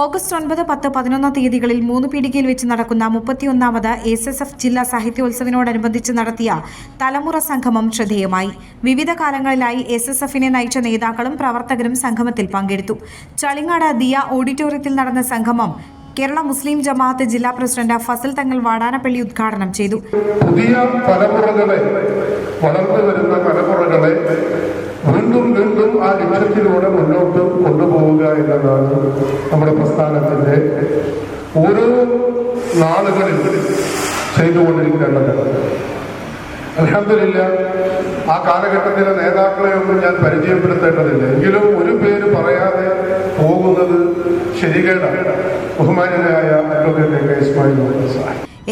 August ഒൻപത് പത്ത് പതിനൊന്ന് തീയതികളിൽ മൂന്ന് പീടികയിൽ വെച്ച് നടക്കുന്ന മുപ്പത്തിയൊന്നാമത് എസ് എസ് എഫ് ജില്ലാ സാഹിത്യോത്സവിനോടനുബന്ധിച്ച് നടത്തിയ തലമുറ സംഗമം ശ്രദ്ധേയമായി. വിവിധ കാലങ്ങളിലായി എസ് എസ് എഫിനെ നയിച്ച നേതാക്കളും പ്രവർത്തകരും സംഗമത്തിൽ പങ്കെടുത്തു. ചളിങ്ങാട് ദിയ ഓഡിറ്റോറിയത്തിൽ നടന്ന സംഗമം കേരള മുസ്ലിം ജമാഅത്ത് ജില്ലാ പ്രസിഡന്റ് ഫസൽ തങ്ങൾ വാടാനപ്പള്ളി ഉദ്ഘാടനം ചെയ്തു. പുതിയ തലമുറകളെ വളർന്നു വരുന്ന തലമുറകളെ വീണ്ടും വീണ്ടും ആ ലക്ഷ്യത്തിലൂടെ മുന്നോട്ട് കൊണ്ടുപോവുക എന്നതാണ് നമ്മുടെ പ്രസ്ഥാനത്തിന്റെ ഓരോ നാളുകളിൽ ചെയ്തുകൊണ്ടിരിക്കേണ്ടത്. അലഹമില്ല ആ കാലഘട്ടത്തിലെ നേതാക്കളെ ഒന്നും ഞാൻ പരിചയപ്പെടുത്തേണ്ടതില്ല. എങ്കിലും ഒരു പേര് പറയാതെ പോകുന്നത് ശരികേടാണ്. ബഹുമാനായ അഡ്വക്കേറ്റ്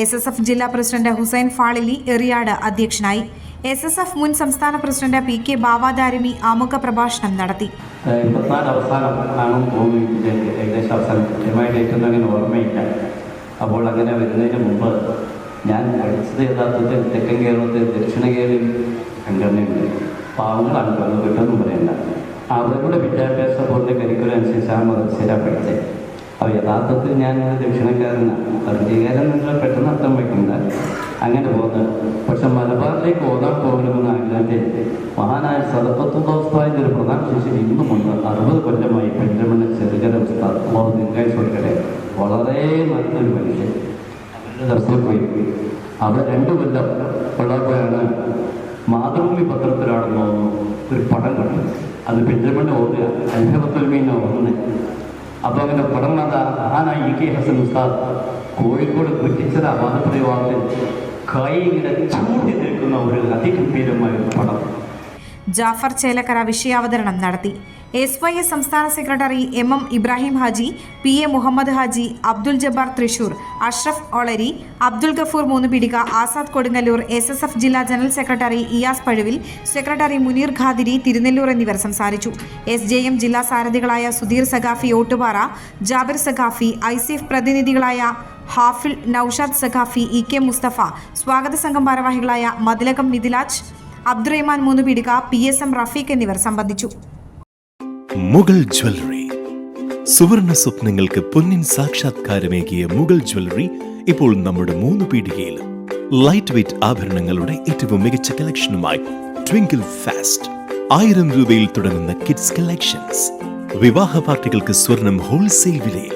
എസ് എസ് എഫ് ജില്ലാ പ്രസിഡന്റ് ഹുസൈൻ ഫാളിലി എറിയാട് അധ്യക്ഷനായി എസ് എസ് എഫ് മുൻ സംസ്ഥാന പ്രസിഡന്റ് പി കെ ബാവാദാരിമി ആമുഖ പ്രഭാഷണം നടത്തി. അപ്പോൾ അങ്ങനെ വരുന്നതിന് മുമ്പ് ഞാൻ പഠിച്ചത് യഥാർത്ഥത്തിൽ തെക്കൻ കേരളത്തിൽ ദക്ഷിണ കേരളയിൽ സംഘടനയുണ്ട്. പാവങ്ങളാണ് വന്ന് പെട്ടെന്നും പറയണ്ട. അവരുടെ വിദ്യാഭ്യാസ ബോർഡിന്റെ കരിക്കുലം അനുസരിച്ചാണ് മതസ്ഥരാണ് പഠിച്ചത്. അപ്പോൾ യഥാർത്ഥത്തിൽ ഞാൻ ദക്ഷിണക്കാരനാണ്. വർഗീകാരൻ നിങ്ങൾ പെട്ടെന്ന് അർത്ഥം വയ്ക്കണ്ട. അങ്ങനെ പോകുന്നത് പക്ഷെ മലബാറിലേക്ക് ഓതാൻ പോകണമെന്ന് ആഗ്രഹത്തിൽ മഹാനായ സദപ്പത്തുദോസ്താവിന്റെ ഒരു പ്രധാന ശിഷ്യൻ ഇന്നുമുണ്ട്. അറുപത് കൊല്ലമായി പെരുന്തമണ്ണ ചെറുകര ഉസ്താദ്. അള്ളാഹു ദീർഘായുസ് കൊടുക്കട്ടെ വളരെ നല്ലൊരു മനുഷ്യൻ. ദർശനം പോയി അവിടെ രണ്ടു കൊല്ലം ഉള്ളപ്പോഴാണ് മാതൃഭൂമി പത്രത്തിലാണെന്ന് തോന്നുന്നു. ഒരു പടം കണ്ടത് അത് പെരുന്തമണ്ണ ഓതുക അനുഭവത്തൊരുമീന ഓതുന്നത് അപ്പോൾ അങ്ങനെ പടം അത് മഹാനായ ഇ കെ ഹസൻ ഉസ്താദ് കോഴിക്കോട് നിൽക്കുന്ന ഒരു ജാഫർ ചേലക്കര വിഷയാവതരണം നടത്തി. എസ് വൈ എസ് സംസ്ഥാന secretary M M Ibrahim Haji P A Muhammad Haji Abdul Jabbar Thrissur Ashraf Olari Abdul Gafoor Moonnupeedika Azad Kodungallur S S F ജില്ലാ general secretary Iyas Pazhuvil secretary Muneer Qadiri Thirunellur എന്നിവർ സംസാരിച്ചു. S J M ജില്ലാ സാരഥികളായ Sudheer Saqafi Ottupara Jabir Saqafi I C F പ്രതിനിധികളായ Hafil Noushad Saqafi E K Mustafa സ്വാഗത സംഘം ഭാരവാഹികളായ Mathilakam Mithilaj Abdurahman Moonnupeedika P S M Rafeeq എന്നിവർ സംബന്ധിച്ചു. Mughal jewellery. സുവർണ സ്വപ്നങ്ങൾക്ക് പൊന്നിൻ സാക്ഷാത്കാരമേകിയ മുഗൾ ജ്വല്ലറി ഇപ്പോൾ നമ്മുടെ മൂന്ന് പീടികയിൽ ലൈറ്റ് വെയ്റ്റ് ആഭരണങ്ങളുടെ ഏറ്റവും മികച്ച കളക്ഷനുമായി ട്വിങ്കിൾ ഫാസ്റ്റ് ആയിരം രൂപയിൽ തുടങ്ങുന്ന കിഡ്സ് കളക്ഷൻസ് വിവാഹ പാർട്ടികൾക്ക് സ്വർണം ഹോൾസെയിൽ വിലയിൽ